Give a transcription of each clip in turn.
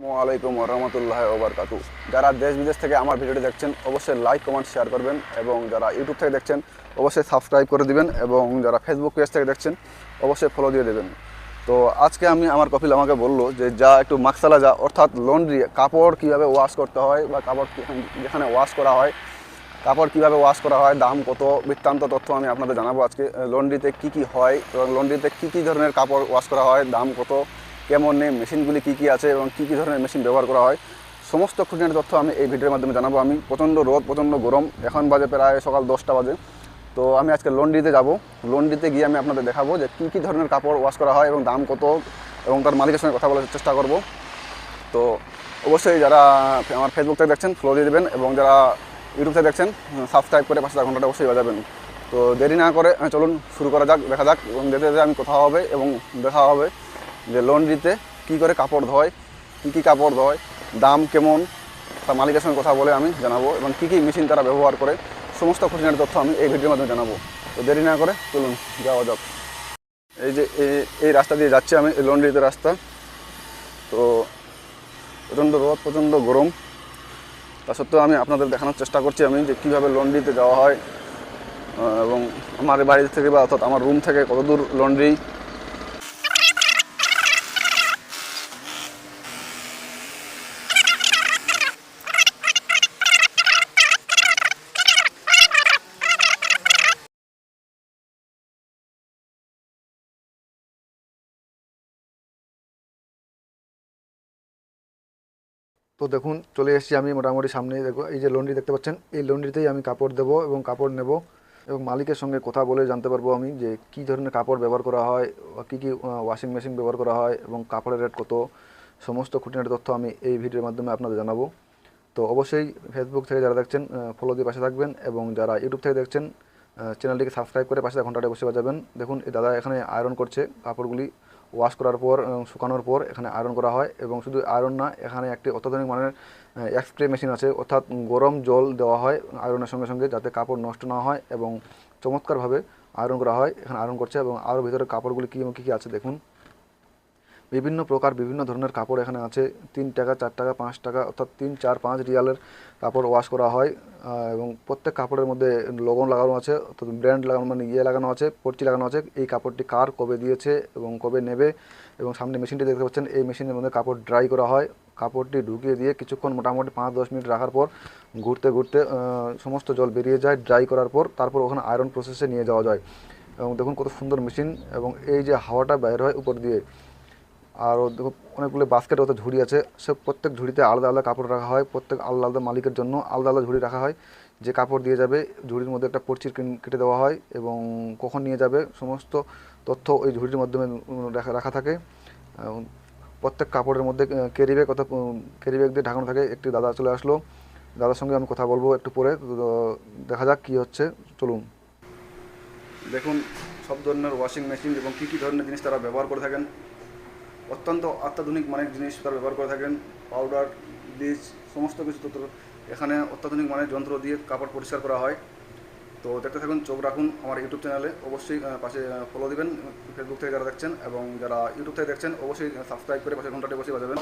আসসালামাইকুম রহমতুল্লাহ ওবরকাতু। যারা দেশ বিদেশ থেকে আমার ভিডিওটি দেখছেন, অবশ্যই লাইক কমেন্ট শেয়ার করবেন এবং যারা ইউটিউব থেকে দেখছেন, অবশ্যই সাবস্ক্রাইব করে দিবেন এবং যারা ফেসবুক পেজ থেকে দেখছেন, অবশ্যই ফলো দিয়ে দেবেন। তো আজকে আমি, আমার কপিল আমাকে বলল যে, যা একটু মাকসালা যা। অর্থাৎ লন্ড্রি কাপড় কীভাবে ওয়াশ করতে হয় বা কাপড় যেখানে ওয়াশ করা হয়, কাপড় কীভাবে ওয়াশ করা হয়, দাম কত, বৃত্তান্ত তথ্য আমি আপনাদের জানাব আজকে। লন্ড্রিতে কী কী হয় এবং লন্ড্রিতে কী কী ধরনের কাপড় ওয়াশ করা হয়, দাম কত কেমন নেই মেশিনগুলি কী কী আছে এবং কী কী ধরনের মেশিন ব্যবহার করা হয়, সমস্ত খুঁটিনাটি তথ্য আমি এই ভিডিওর মাধ্যমে জানাব। আমি প্রচণ্ড রোদ, প্রচণ্ড গরম, এখন বাজে প্রায় সকাল দশটা বাজে। তো আমি আজকে লন্ড্রিতে যাব। লন্ড্রিতে গিয়ে আমি আপনাদের দেখাবো যে কী কী ধরনের কাপড় ওয়াশ করা হয় এবং দাম কত এবং তার মালিকের সঙ্গে কথা বলার চেষ্টা করব। তো অবশ্যই যারা আমার ফেসবুক থেকে দেখছেন ফলো দিয়ে দেবেন এবং যারা ইউটিউব থেকে দেখছেন সাবস্ক্রাইব করে পাশে ঘন্টাটা অবশ্যই বাজাবেন। তো দেরি না করে, চলুন, শুরু করা যাক, দেখা যাক এবং যেতে যেতে আমি কোথাও হবে এবং দেখা হবে। যে লন্ড্রিতে কী করে কাপড় ধোয়, কী কী কাপড় ধোয়, দাম কেমন, তার মালিকের সঙ্গে কথা বলে আমি জানাব এবং কী কী মেশিন তারা ব্যবহার করে, সমস্ত খুঁটিনাটি তথ্য আমি এই ভিডিওর মাধ্যমে জানাব। তো দেরি না করে চলুন, যাওয়া যাক। এই যে এই- এই রাস্তা দিয়ে যাচ্ছি আমি, এই লন্ড্রিতে রাস্তা। তো প্রচণ্ড রোদ, প্রচণ্ড গরম। তা সত্ত্বেও আমি আপনাদের দেখানোর চেষ্টা করছি আমি যে কীভাবে লন্ড্রিতে যাওয়া হয়। এবং আমার বাড়ি থেকে বা অর্থাৎ আমার রুম থেকে কত দূর লন্ড্রি তো দেখুন, চলে এসেছি আমি মোটামুটি সামনে, দেখো, এই যে লন্ড্রি দেখতে পাচ্ছেন, এই লন্ড্রিতেই আমি কাপড় দেবো এবং কাপড় নেব এবং মালিকের সঙ্গে কথা বলে জানতে পারব আমি যে কী ধরনের কাপড় ব্যবহার করা হয় কী কী ওয়াশিং মেশিন ব্যবহার করা হয় এবং কাপড়ের রেট কত, সমস্ত খুঁটিনাটি তথ্য আমি এই ভিডিওর মাধ্যমে আপনাদের জানাব। তো অবশ্যই ফেসবুক থেকে যারা দেখছেন ফলো দিয়ে পাশে থাকবেন এবং যারা ইউটিউব থেকে দেখছেন চ্যানেলটিকে সাবস্ক্রাইব করে পাশে ঘন্টাটা বসে বাজাবেন। দেখুন, এই দাদা এখানে আয়রন করছে কাপড়গুলি। ওয়াশ করার পর শুকানোর পর এখানে আয়রন করা হয় এবং শুধু আয়রন না, এখানে একটি অত্যাধুনিক মানের এক্সপ্রে মেশিন আছে। অর্থাৎ গরম জল দেওয়া হয় আয়রনের সঙ্গে সঙ্গে যাতে কাপড় নষ্ট না হয় এবং চমৎকারভাবে আয়রন করা হয়। এখানে আয়রন করছে এবং আরও ভিতরে কাপড়গুলি কী কী আছে দেখুন। বিভিন্ন প্রকার বিভিন্ন ধরনের কাপড় এখানে আছে। তিন টাকা, চার টাকা, পাঁচ টাকা অর্থাৎ তিন, চার, পাঁচ রিয়ালের কাপড় ওয়াশ করা হয়। এবং প্রত্যেক কাপড়ের মধ্যে লগন লাগানো আছে, অর্থাৎ ব্র্যান্ড লাগানো মানে ইয়ে লাগানো আছে, পর্চি লাগানো আছে। এই কাপড়টি কার কবে দিয়েছে এবং কবে নেবে এবং সামনে মেশিনটি দেখতে পাচ্ছেন, এই মেশিনের মধ্যে কাপড় ড্রাই করা হয়। কাপড়টি ঢুকিয়ে দিয়ে কিছুক্ষণ মোটামুটি পাঁচ, দশ মিনিট রাখার পর ঘুরতে ঘুরতে সমস্ত জল বেরিয়ে যায় ড্রাই করার পর তারপর ওখানে আয়রন প্রসেসে নিয়ে যাওয়া যায়। এবং দেখুন কত সুন্দর মেশিন এবং এই যে হাওয়াটা বাইর হয় উপর দিয়ে। আর অনেকগুলো বাস্কেট ওতে ঝুড়ি আছে। সে প্রত্যেক ঝুড়িতে আলাদা আলাদা কাপড় রাখা হয়। প্রত্যেক আলাদা আলাদা মালিকের জন্য আলাদা আলাদা ঝুড়ি রাখা হয়। যে কাপড় দিয়ে যাবে, ঝুড়ির মধ্যে একটা পর্চির কেটে দেওয়া হয় এবং কখন নিয়ে যাবে, সমস্ত তথ্য ওই ঝুড়ির মাধ্যমে রাখা রাখা থাকে। প্রত্যেক কাপড়ের মধ্যে ক্যারি ব্যাগ অর্থাৎ ক্যারি ব্যাগ দিয়ে ঢাকানো থাকে। একটি দাদা চলে আসলো। দাদার সঙ্গে আমি কথা বলব একটু পরে। দেখা যাক কী হচ্ছে। চলুন। দেখুন, সব ধরনের ওয়াশিং মেশিন এবং কী কী ধরনের জিনিস তারা ব্যবহার করে থাকেন। অত্যন্ত অত্যাধুনিক মানের জিনিস তারা ব্যবহার করে থাকেন পাউডার ব্লিচ সমস্ত কিছু তথ্য। এখানে অত্যাধুনিক মানের যন্ত্র দিয়ে কাপড় পরিষ্কার করা হয়। তো দেখতে থাকুন, চোখ রাখুন আমার ইউটিউব চ্যানেলে অবশ্যই পাশে ফলো দেবেন ফেসবুক থেকে যারা দেখছেন এবং যারা ইউটিউব থেকে দেখছেন, অবশ্যই সাবস্ক্রাইব করে পাশে ঘন্টাটি বসে বাজাবেন।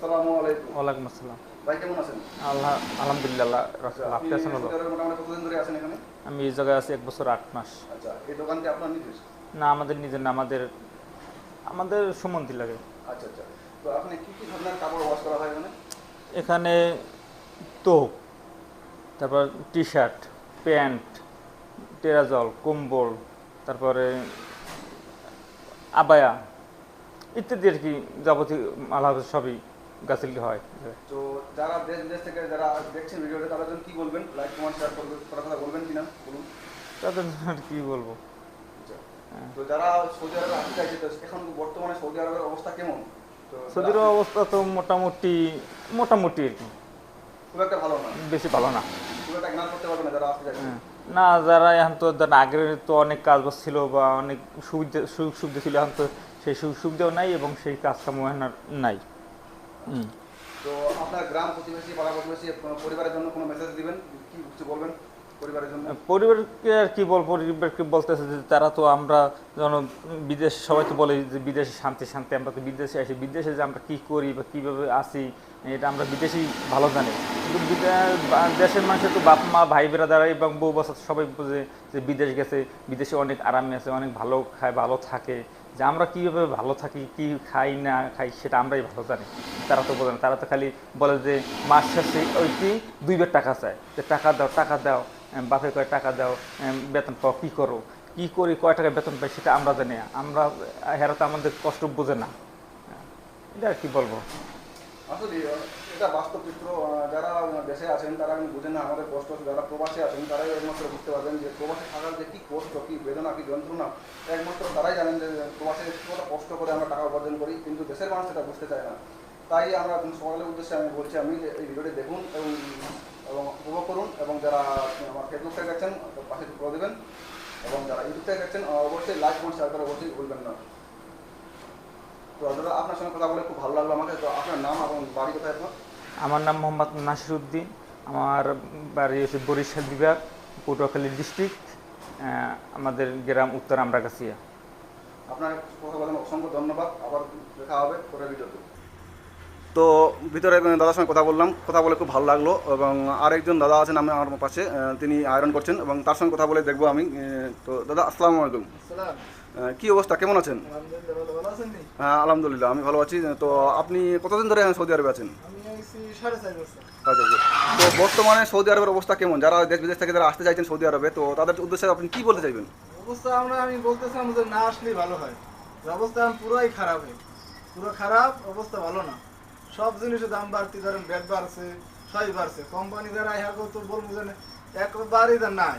আসসালামু আলাইকুম। ওয়ালাইকুম আসসালাম। ভাই কেমন আছেন? আল্লাহ আলহামদুলিল্লাহ আপনি আপনি আছেন ভালো? মোটামুটি কতদিন ধরে আছেন এখানে? আমি এই জায়গায় আছি এক বছর আট মাস। আচ্ছা এই দোকানটি আপনার নিজের? না আমাদের নিজের না আমাদের আমাদের সুমন্তি লাগে। আচ্ছা আচ্ছা। তো আপনি কি কি ধরনের কাপড় ওয়াশ করা হয় এখানে? এখানে তোপ তারপর টি শার্ট প্যান্ট টেরাজল কম্বল তারপরে আবায়া ইত্যাদি আর কি যাবতীয় মালা সবই। হয়। তো যারা দেশ বিদেশ থেকে যারা দেখছেন ভিডিওটা তাদের জন্য কি বলবেন? লাইক কমেন্ট শেয়ার করার কথা বলবেন কিনা? বলুন। তাদের আর কি বলব? আচ্ছা। তো যারা সৌদি আরবে আসতে চাইছে তো এখন বর্তমানে সৌদি আরবের অবস্থা কেমন? তো সৌদির অবস্থা তো মোটামুটি মোটামুটি আর কি। খুব একটা ভালো না। বেশি ভালো না। খুব একটা করতে পারবে না যারা আসতে চাইছে। না যারা এখন তো আগের তো অনেক কাজ বাজ ছিল বা অনেক সুবিধা সুযোগ সুবিধা ছিল এখন তো সেই সুযোগ সুবিধাও নাই এবং সেই কাজকাম এখন নাই। তো আপনার গ্রাম প্রতিবেশী পাড়া প্রতিবেশী পরিবারের জন্য কোনো মেসেজ দিবেন? কি কিছু বলবেন পরিবারের জন্য? পরিবারকে আর কি বল পরিবারকে বলতেছে যে তারা তো আমরা যেন বিদেশ সবাই তো বলে যে বিদেশে শান্তি শান্তি আমরা তো বিদেশে আসি। বিদেশে যে আমরা কী করি বা কীভাবে আসি এটা আমরা বিদেশেই ভালো জানি। দেশের মানুষের তো বাপ মা, ভাই বেড়াদারা এবং বউ বাচ্চা সবাই বোঝে যে বিদেশ গেছে, বিদেশে অনেক আরামে আছে, অনেক ভালো খায়, ভালো থাকে। যে আমরা কীভাবে ভালো থাকি, কি খাই, না খাই, সেটা আমরাই ভালো জানি। তারা তো বোঝে না। তারা তো খালি বলে যে মাস শেষে ওই কি দুইবার টাকা চায়। যে টাকা দাও টাকা দাও বাপে কয় টাকা দাও বেতন পাও, কী করো? কী করি কয় টাকা বেতন পাই সেটা আমরা জানি আমরা, হেরা তো আমাদের কষ্ট বোঝে না। এটা আর কি বলব? এটা বাস্তব চিত্র যারা দেশে আছেন, তারা কিন্তু বুঝেন না আমাদের কষ্ট যারা প্রবাসে আছেন, তারাই একমাত্র বুঝতে পারবেন যে প্রবাসে থাকার যে কী কষ্ট, কী বেদনা, কী যন্ত্রণা, একমাত্র তারাই জানেন যে প্রবাসে কতটা কষ্ট করে আমরা টাকা উপার্জন করি, কিন্তু দেশের মানুষ সেটা বুঝতে চায় না। তাই আমরা সকালের উদ্দেশ্যে আমি বলছি, আমি এই ভিডিওটি দেখুন এবং এবং উপভোগ করুন এবং যারা আমার ফেসবুক থেকে গেছেন পাশে করে দেবেন এবং যারা ইউটিউব থেকে গেছেন অবশ্যই লাইক কমেন্ট শেয়ার করে অবশ্যই ভুলবেন না। তো, আপনার সঙ্গে কথা বলে খুব ভালো লাগল আমাকে। তো, আপনার নাম এবং বাড়ি কোথায় আপনার? আমার নাম মোহাম্মদ নাসিরুদ্দিন আমার বাড়ি হচ্ছে বরিশাল বিভাগ পটুয়াখালী ডিস্ট্রিক্ট আমাদের গ্রাম উত্তর আমরাগাছিয়া। আপনার কথা বলেন অসংখ্য ধন্যবাদ আবার দেখা হবে পরের ভিডিওতে। তো ভিতরে দাদার সঙ্গে কথা বললাম কথা বলে খুব ভালো লাগল এবং আরেকজন দাদা আছেন আমি আমার পাশে তিনি আয়রন করছেন এবং তার সঙ্গে কথা বলে দেখব আমি তো দাদা আসসালামু আলাইকুম। সালাম কি অবস্থা কেমন আছেন? আলহামদুলিল্লাহ ভালো ভালো আছেন নি? হ্যাঁ আলহামদুলিল্লাহ আমি ভালো আছি। তো আপনি কতদিন ধরে সৌদি আরবে আছেন? তো বর্তমানে সৌদি আরবের অবস্থা কেমন? যারা দেশ বিদেশ থেকে যারা আসতে চাইছেন সৌদি আরবে তো তাদের উদ্দেশ্যে আপনি কি বলতে চাইবেন? অবস্থা আমরা আমি বলতেছিলাম যে না আসলেই ভালো হয়। অবস্থা পুরাই খারাপ হয় পুরো খারাপ অবস্থা ভালো না। সব জিনিসের দাম বাড়তি ধরেন ব্যাগ বাড়ছে সবই বাড়ছে। কোম্পানি যারা ইহা তো বলব যে একবারই দাম নাই।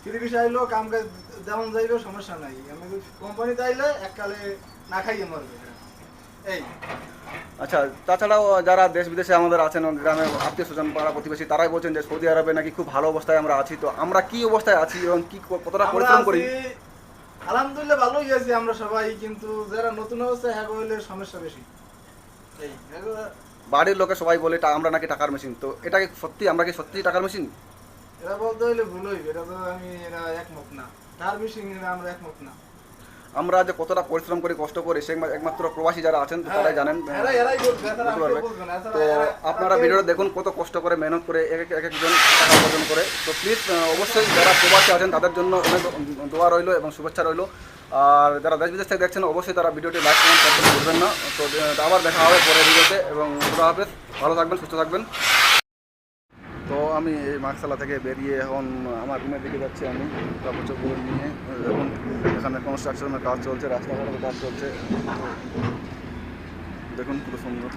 ফ্রি বিষয় আইলো কাম কাজ যেমন যাইলো সমস্যা নাই। আমি কোম্পানিতে আইলে এককালে না খাইয়ে মরবে। এই আচ্ছা তাছাড়াও যারা দেশ বিদেশে আমাদের আছেন গ্রামে আত্মীয় স্বজন পাড়া প্রতিবেশী তারাই বলছেন যে সৌদি আরবে নাকি খুব ভালো অবস্থায় আমরা আছি। তো আমরা কি অবস্থায় আছি এবং কি কতটা পরিশ্রম করি? আলহামদুলিল্লাহ ভালোই আছি আমরা সবাই কিন্তু যারা নতুন অবস্থায় হ্যাঁ হইলে সমস্যা বেশি। এই বাড়ির লোকে সবাই বলে "টা- আমরা নাকি টাকার মেশিন তো এটা কি সত্যি আমরা কি সত্যি টাকার মেশিন এরা বলতে হইলে ভুল হইবে এটা তো আমি এরা একমত না। তার মেশিন নিয়ে আমরা একমত না। আমরা যে কতটা পরিশ্রম করি কষ্ট করি সে একমাত্র প্রবাসী যারা আছেন তারাই জানেন। এরা- এরাই বলবে, এছাড়া বুঝতে পারবে। বলবে না, এছাড়া তো আপনারা ভিডিওটা দেখুন কত কষ্ট করে মেহনত করে এক এক এক একজন টাকা উপার্জন করে। তো প্লিজ অবশ্যই যারা প্রবাসী আছেন তাদের জন্য অনেক দোয়া রইল এবং শুভেচ্ছা রইল। আর যারা দেশ বিদেশ থেকে দেখছেন অবশ্যই তারা ভিডিওটি লাইক কমেন্ট করতে ভুলবেন না। তো আবার দেখা হবে পরের ভিডিওতে। এবং হাফেজ ভালো থাকবেন সুস্থ থাকবেন। তো আমি এই মার্কশালা থেকে বেরিয়ে এখন আমার রুমের দিকে যাচ্ছি আমি কাপড় চোপড় নিয়ে এখন এখানে কনস্ট্রাকশনের কাজ চলছে, রাস্তাঘাটের কাজ চলছে। দেখুন পুরো সুন্দর।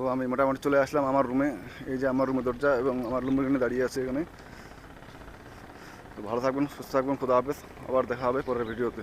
তো আমি মোটামুটি চলে আসলাম আমার রুমে এই যে আমার রুমে দরজা এবং আমার রুমের এখানে দাঁড়িয়ে আছে এখানে। তো ভালো থাকবেন, সুস্থ থাকবেন, খুদা হাফেজ। আবার দেখা হবে পরের ভিডিওতে